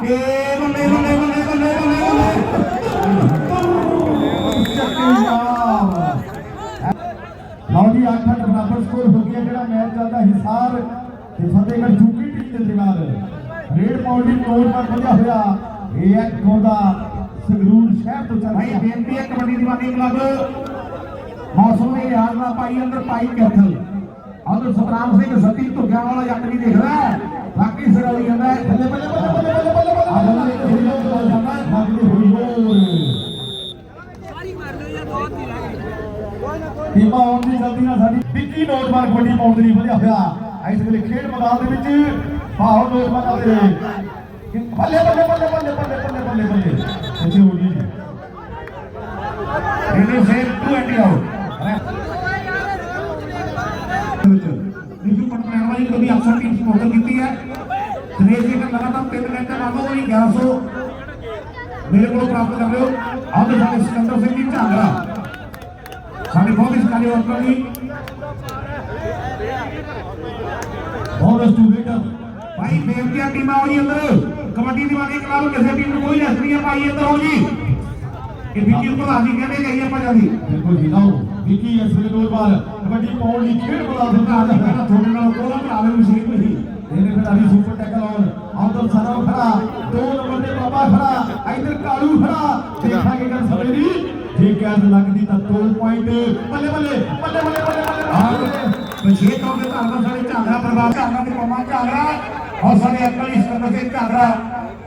ਤੇ ਬੱਲੇ ਬੱਲੇ ਬੱਲੇ ਬੱਲੇ ਬੱਲੇ ਲਓ ਜੀ 8-8 ਬਰਾਬਰ ਸਕੋਰ ਹੋ ਗਿਆ ਜਿਹੜਾ ਮੈਚ ਚੱਲਦਾ ਹਿਸਾਰ ਤੇ ਫਤਿਹਗੜ੍ਹ ਚੂਕੀ ਟੀਮ ਦੇ ਦਰਮਿਆਨ ਰੇਡ ਪੌਂਡੀ ਕੋਲ ਪਰ ਵਧਿਆ ਹੋਇਆ ਇਹ ਹੈ ਗੋਦਾ ਸੰਗਰੂਰ ਸ਼ਹਿਰ ਤੋਂ ਚੱਲ ਭਾਈ ਬੇਨਤੀ ਹੈ ਕਬੱਡੀ ਦੀਵਾਨੀ ਕਲੱਬ। ਮੌਸਮ ਦੇ ਲਿਹਾਜ਼ ਨਾਲ ਭਾਈ ਅੰਦਰ ਪਾਈ ਕੈਥਲ। ਅੰਦਰ ਸਤਰਾਮ ਸਿੰਘ ਸਤੀ ਧੁੱਗਿਆਂ ਵਾਲਾ ਜੱਟ ਵੀ ਦਿਖ ਰਿਹਾ ਹੈ। ਬਾਕੀ ਬੱਲੇ ਬੱਲੇ ਬੱਲੇ ਬੱਲੇ ਬੱਲੇ ਬੱਲੇ ਬੱਲੇ ਆ ਬੱਲੇ ਖੇਡੀ ਲੋਕ ਚੱਲ ਜਾਂਦਾ ਹੈ ਲੱਗਦੀ ਹੋਈ ਹੋਰ ਟੀਮਾਂ ਆਉਣ ਦੀ ਜਲਦੀ ਨਾਲ ਸਾਡੀ ਵਿੱਕੀ ਨੌਜਵਾਨ ਕਬੱਡੀ ਪਾਉਣ ਦੇ ਲਈ ਵਧਿਆ ਹੋਇਆ। ਇਸ ਵੇਲੇ ਖੇਡ ਮੈਦਾਨ ਦੇ ਵਿੱਚ ਬਾਹਰ ਨੌਜਵਾਨਾਂ ਦੇ ਬੱਲੇ ਬੱਲੇ ਬੱਲੇ ਬੱਲੇ ਬੱਲੇ ਬੱਲੇ ਬੱਲੇ ਬੱਲੇ। ਇੱਥੇ ਹੋ ਜੀ। ਇਹਨੇ ਸੇਵ ਟੂ ਐਂਡ ਆਊਟ ਰਿਸ਼ੂ ਪਟਨਾਇਕ ਵਾਲੀ ਕਦੀ ਅਫਸਰ ਟੀਮ ਸਪੋਰਟ ਕੀਤੀ ਹੈ। ਦਿਨੇਸ਼ ਜੀ ਨੇ ਲਗਾਤਾਰ ਤਿੰਨ ਘੰਟੇ ਬਾਅਦ ਉਹਦੀ 1100 ਮੇਰੇ ਕੋਲ ਪ੍ਰਾਪਤ ਕਰ ਲਿਓ ਆਹ ਦੇ ਸਿਕੰਦਰ ਸਿੰਘ ਜੀ ਝਾਂਗਰਾ અને કોંગ્રેસ કાર્યકર્તાની बहुत स्टूडेंट भाई बेवकिया टीम आओ जी अंदर कबड्डी ਦੀ ਵਾਲੀ ਕਰਾ ਲਓ ਕਿਸੇ ਟੀਮ ਨੂੰ ਕੋਈ ਰੈਸ ਨਹੀਂ ਆ ਭਾਈ ਅੰਦਰ ਹੋ ਜੀ। ਇਹ ਵਿੱਕੀ ਪ੍ਰਧਾਨ ਜੀ ਕਹਿੰਦੇ ਗਈ ਆਪਾਂ ਜਾਂਦੀ ਬਿਲਕੁਲ ਜੀ ਲਾਓ ਵਿੱਕੀ ਇਸ ਵੇਲੇ ਦੋ ਬਾਲ ਕਬੱਡੀ ਪਾਉਣ ਲਈ ਖੇਡ ਬੁਲਾ ਦਿੱਤਾ ਅੱਜ ਪਹਿਲਾਂ ਤੁਹਾਡੇ ਨਾਲ ਕੋਲਾ ਭਰਾ ਲੈ ਮਸ਼ੀਨ ਭਈ ਇਹਨੇ ਫਿਰ ਅਭੀ ਸੁਪਰ ਟੈਕਲ ਆਨ ਆਉਂਦਾ ਸਾਰਾ ਖੜਾ ਦੋ ਨੰਬਰ ਤੇ ਬਾਬਾ ਖੜਾ ਇਧਰ ਕਾਲੂ ਖੜਾ ਦੇਖਾਂਗੇ ਜੇ ਕੈਦ ਲੱਗਦੀ ਤਾਂ 2 ਪੁਆਇੰਟ ਬੱਲੇ ਬੱਲੇ ਬੱਲੇ ਬੱਲੇ ਬੱਲੇ ਵਿਸ਼ੇਸ਼ ਤੌਰ ਤੇ ਧੰਨਵਾਦ ਸਾਡੇ ਝਾਂਗਰਾ ਪਰਿਵਾਰ ਝਾਂਗਰਾ ਤੇ ਪਮਾ ਝਾਂਗਰਾ ਔਰ ਸਾਡੇ ਅੰਕਲ ਜੀ ਸਿਕੰਦਰ ਸਿੰਘ ਝਾਂਗਰਾ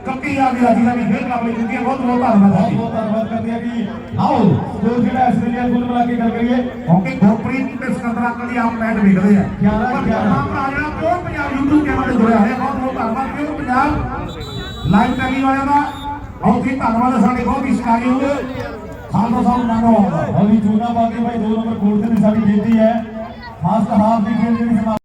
ਕੱਕੀ ਆ ਗਿਆ ਜੀ ਦਾ ਵੀ ਫੇਰ ਕਾਬਲੇ ਚੁੱਕੀ ਬਹੁਤ ਬਹੁਤ ਧੰਨਵਾਦ ਹੈ ਬਹੁਤ ਬਹੁਤ ਧੰਨਵਾਦ ਕਰਦੇ ਆ ਜੀ। ਆਓ ਸਕੋਰ ਜਿਹੜਾ ਇਸ ਵੇਲੇ ਕੁੱਲ ਮਿਲਾ ਕੇ ਗੱਲ ਕਰੀਏ। ਕਿਉਂਕਿ ਗੁਰਪ੍ਰੀਤ ਤੇ ਸਿਕੰਦਰ ਅੰਕਲ ਜੀ ਆਪ ਮੈਚ ਵੇਖਦੇ ਆ। ਗਿਆਰਾਂ, ਪਰ ਗਿਆਰਾਂ। ਪਮਾ ਭਰਾ ਜਿਹੜਾ ਪਿਓਰ ਪੰਜਾਬ YouTube ਚੈਨਲ ਤੇ ਜੁੜਿਆ ਹੋਇਆ। ਬਹੁਤ ਬਹੁਤ ਧੰਨਵਾਦ ਪਿਓਰ ਪੰਜਾਬ। ਲਾਈਵ ਟੈਲੀ ਵਾਲਿਆਂ ਦਾ ਬਹੁਤ ਹੀ ਧੰਨਵਾਦ ਹੈ ਸਾਡੇ ਬਹੁਤ ਹੀ ਸਕਾਰੀ ਹੋਏ ਖਾਲਸਾ ਸਾਹਿਬ ਨਾਨੋ ਆਉਂਦਾ ਹੌਲੀ ਚੂਨਾ ਭਾਈ ਦੋ ਨੰਬਰ ਕੋਲ ਤੇ ਸਾਡੀ ਬੇਨਤੀ ਹੈ। ਫਾਸਟ ਹਾਫ ਦੀ ਖੇਡ ਜਿਹੜੀ